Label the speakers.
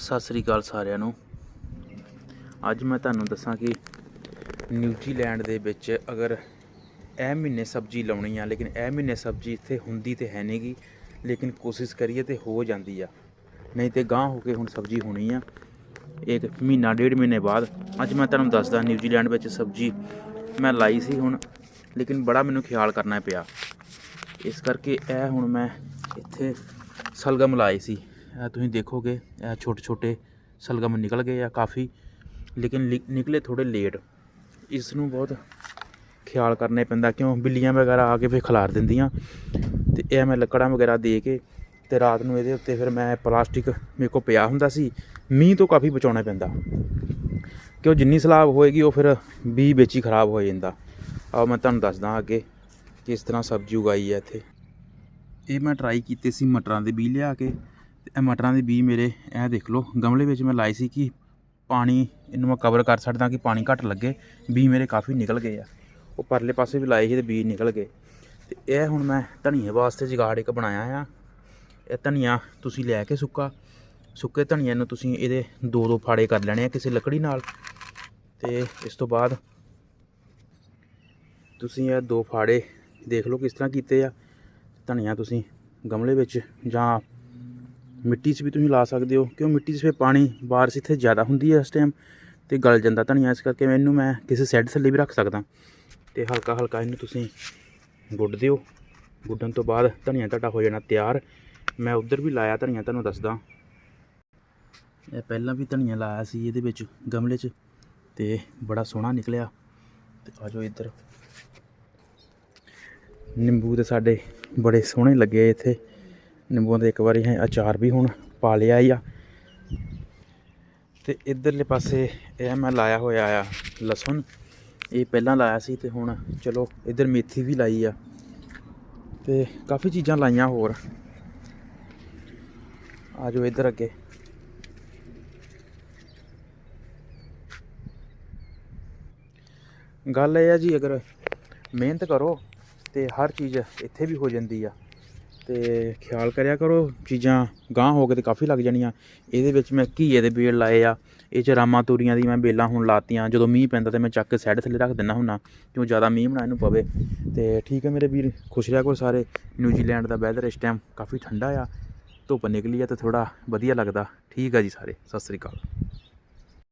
Speaker 1: ਸਤਿ ਸ੍ਰੀ ਅਕਾਲ ਸਾਰਿਆਂ ਨੂੰ। ਅੱਜ ਮੈਂ ਤੁਹਾਨੂੰ ਦੱਸਾਂ ਕਿ ਨਿਊਜ਼ੀਲੈਂਡ ਦੇ ਵਿੱਚ ਅਗਰ ਇਹ ਮਹੀਨੇ ਸਬਜ਼ੀ ਲਾਉਣੀ ਆ, ਲੇਕਿਨ ਇਹ ਮਹੀਨੇ ਸਬਜ਼ੀ ਇੱਥੇ ਹੁੰਦੀ ਤੇ ਹੈ ਨਹੀਂਗੀ, ਲੇਕਿਨ ਕੋਸ਼ਿਸ਼ ਕਰੀਏ ਤੇ ਹੋ ਜਾਂਦੀ ਆ। ਨਹੀਂ ਤੇ ਗਾਂ ਹੋ ਕੇ ਹੁਣ ਸਬਜ਼ੀ ਹੋਣੀ ਆ। ਇੱਕ ਮਹੀਨਾ, ਡੇਢ ਮਹੀਨੇ ਬਾਅਦ ਅੱਜ ਮੈਂ ਤੁਹਾਨੂੰ ਦੱਸਦਾ ਨਿਊਜ਼ੀਲੈਂਡ ਵਿੱਚ ਸਬਜ਼ੀ ਮੈਂ ਲਾਈ ਸੀ ਹੁਣ, ਲੇਕਿਨ ਬੜਾ ਮੈਨੂੰ ਖਿਆਲ ਕਰਨਾ ਪਿਆ। ਇਸ ਕਰਕੇ ਇਹ ਹੁਣ ਮੈਂ ਇੱਥੇ ਸਲਗਮ ਲਾਏ ਸੀ। ਤੁਸੀਂ ਦੇਖੋਗੇ ਇਹ ਛੋਟੇ ਛੋਟੇ ਸਲਗਮ ਨਿਕਲ ਗਏ ਆ ਕਾਫੀ, ਲੇਕਿਨ ਲਿ- ਨਿਕਲੇ ਥੋੜੇ ਲੇਟ ਇਸ ਨੂੰ ਬਹੁਤ ਖਿਆਲ ਕਰਨੇ ਪੈਂਦਾ, ਕਿਉਂ? ਬਿੱਲੀਆਂ ਵਗੈਰਾ ਆ ਕੇ ਫਿਰ ਖਿਲਾਰ ਦਿੰਦੀਆਂ। ਤੇ ਇਹ ਮੈਂ ਲੱਕੜਾਂ ਵਗੈਰਾ ਦੇ ਕੇ ਤੇ ਰਾਤ ਨੂੰ ਇਹਦੇ ਉੱਤੇ ਫਿਰ ਮੈਂ ਪਲਾਸਟਿਕ ਮੇਰੇ ਕੋਲ ਪਿਆ ਹੁੰਦਾ ਸੀ, ਮੀਂਹ ਤੋਂ ਕਾਫੀ ਬਚਾਉਣਾ ਪੈਂਦਾ। ਕਿਉਂ? ਜਿੰਨੀ ਸਲਾਬ ਹੋਏਗੀ ਉਹ ਫਿਰ ਬੀਜ ਵਿੱਚ ਹੀ ਖਰਾਬ ਹੋ ਜਾਂਦਾ। ਆਓ ਮੈਂ ਤੁਹਾਨੂੰ ਦੱਸਦਾ ਅੱਗੇ ਕਿਸ ਤਰ੍ਹਾਂ ਸਬਜ਼ੀ ਉਗਾਈ ਹੈ ਇੱਥੇ। ਇਹ ਮੈਂ ਟਰਾਈ ਕੀਤੇ ਸੀ ਮਟਰਾਂ ਦੇ ਬੀਜ ਲਿਆ ਕੇ। ਇਹ ਮਟਰਾਂ ਦੇ ਬੀਜ ਮੇਰੇ, ਇਹ ਦੇਖ ਲਓ, ਗਮਲੇ ਵਿੱਚ ਮੈਂ ਲਾਏ ਸੀ ਕਿ ਪਾਣੀ ਇਹਨੂੰ ਮੈਂ ਕਵਰ ਕਰ ਸਕਦਾ ਕਿ ਪਾਣੀ ਘੱਟ ਲੱਗੇ, ਬੀਜ ਮੇਰੇ ਕਾਫੀ ਨਿਕਲ ਗਏ ਆ। ਉਹ ਪਰਲੇ ਪਾਸੇ ਵੀ ਲਾਏ ਸੀ ਤੇ ਬੀਜ ਨਿਕਲ ਗਏ। ਤੇ ਇਹ ਹੁਣ ਮੈਂ ਧਨੀਏ ਵਾਸਤੇ ਜਗਾੜ ਇੱਕ ਬਣਾਇਆ ਆ। ਇਹ ਧਨੀਆ ਤੁਸੀਂ ਲੈ ਕੇ ਸੁੱਕਾ, ਸੁੱਕੇ ਧਨੀਏ ਨੂੰ ਤੁਸੀਂ ਇਹਦੇ ਦੋ ਦੋ ਫਾੜੇ ਕਰ ਲੈਣੇ ਆ ਕਿਸੇ ਲੱਕੜੀ ਨਾਲ। ਤੇ ਇਸ ਤੋਂ ਬਾਅਦ ਤੁਸੀਂ ਇਹ ਦੋ ਫਾੜੇ ਦੇਖ ਲਓ ਕਿਸ ਤਰ੍ਹਾਂ ਕੀਤੇ ਆ। ਧਨੀਆ ਤੁਸੀਂ ਗਮਲੇ ਵਿੱਚ ਜਾਂ ਮਿੱਟੀ 'ਚ ਵੀ ਤੁਸੀਂ ਲਾ ਸਕਦੇ ਹੋ, ਕਿਉਂ ਮਿੱਟੀ 'ਚ ਫਿਰ ਪਾਣੀ, ਬਾਰਿਸ਼ ਇੱਥੇ ਜ਼ਿਆਦਾ ਹੁੰਦੀ ਹੈ ਇਸ ਟਾਈਮ ਤੇ ਗਲ ਜਾਂਦਾ ਧਨੀਆ ਇਸ ਕਰਕੇ ਮੈਨੂੰ ਮੈਂ ਕਿਸੇ ਸੈੱਡ ਥੱਲੇ ਵੀ ਰੱਖ ਸਕਦਾ। ਤੇ ਹਲਕਾ ਹਲਕਾ ਇਹਨੂੰ ਤੁਸੀਂ ਗੁੱਡ ਦਿਓ। ਗੁੱਡਣ ਤੋਂ ਬਾਅਦ ਧਨੀਆ ਤੁਹਾਡਾ ਹੋ ਜਾਣਾ ਤਿਆਰ। ਮੈਂ ਉਧਰ ਵੀ ਲਾਇਆ ਧਨੀਆ, ਤੁਹਾਨੂੰ ਦੱਸਦਾ। ਇਹ ਪਹਿਲਾਂ ਵੀ ਧਨੀਆ ਲਾਇਆ ਸੀ ਇਹਦੇ ਵਿੱਚ, ਗਮਲੇ 'ਚ, ਤੇ ਬੜਾ ਸੋਹਣਾ ਨਿਕਲਿਆ। ਤੇ ਆਜੋ ਇੱਧਰ। ਨਿੰਬੂ ਤੇ ਸਾਡੇ ਬੜੇ ਸੋਹਣੇ ਲੱਗੇ ਇੱਥੇ। ਨਿੰਬੂਆਂ ਦੇ ਇੱਕ ਵਾਰੀ ਹੈ ਅਚਾਰ ਵੀ ਹੁਣ ਪਾ ਲਿਆ ਹੀ ਆ। ਤੇ ਇਧਰਲੇ ਪਾਸੇ ਇਹ ਮੈਂ ਲਾਇਆ ਹੋਇਆ ਆ ਲਸਣ। ਇਹ ਪਹਿਲਾਂ ਲਾਇਆ ਸੀ ਤੇ ਹੁਣ ਚਲੋ ਇਧਰ ਮੇਥੀ ਵੀ ਲਾਈ ਆ। ਤੇ ਕਾਫੀ ਚੀਜ਼ਾਂ ਲਾਈਆਂ ਹੋਰ। ਆ ਜਾਓ ਇਧਰ ਅੱਗੇ। ਗੱਲ ਇਹ ਆ ਜੀ ਅਗਰ ਮਿਹਨਤ ਕਰੋ ਤੇ ਹਰ ਚੀਜ਼ ਇੱਥੇ ਵੀ ਹੋ ਜਾਂਦੀ ਆ। ਤੇ ਖਿਆਲ ਕਰਿਆ ਕਰੋ, ਚੀਜ਼ਾਂ ਗਾਂਹ ਹੋ ਕੇ ਤੇ ਕਾਫੀ ਲੱਗ ਜਾਣੀਆਂ। ਇਹਦੇ ਵਿੱਚ ਮੈਂ ਘੀਏ ਦੇ ਬੇਲ ਲਾਏ ਆ, ਇਹ ਚ ਰਾਮਾ ਤੂਰੀਆਂ ਦੀ ਮੈਂ ਬੇਲਾਂ ਹੁਣ ਲਾਤੀਆਂ, ਜਦੋਂ ਮੀਂਹ ਪੈਂਦਾ ਤੇ ਮੈਂ ਚੱਕ ਕੇ ਸਾਈਡ ਥੱਲੇ ਰੱਖ ਦਿੰਦਾ ਹੁੰਨਾ, ਕਿਉਂ ਜ਼ਿਆਦਾ ਮੀਂਹ ਬਣਾ ਇਹਨੂੰ ਪਵੇ। ਤੇ ਠੀਕ ਹੈ ਮੇਰੇ ਵੀਰ, ਖੁਸ਼ ਰਿਹਾ ਕਰੋ ਸਾਰੇ। ਨਿਊਜ਼ੀਲੈਂਡ ਦਾ ਵੈਦਰ ਇਸ ਟਾਈਮ ਕਾਫੀ ਠੰਡਾ ਆ, ਧੁੱਪ ਨਿਕਲੀ ਆ ਤੇ ਥੋੜਾ ਵਧੀਆ ਲੱਗਦਾ। ਠੀਕ ਆ ਜੀ ਸਾਰੇ, ਸਤਿ ਸ੍ਰੀ ਅਕਾਲ।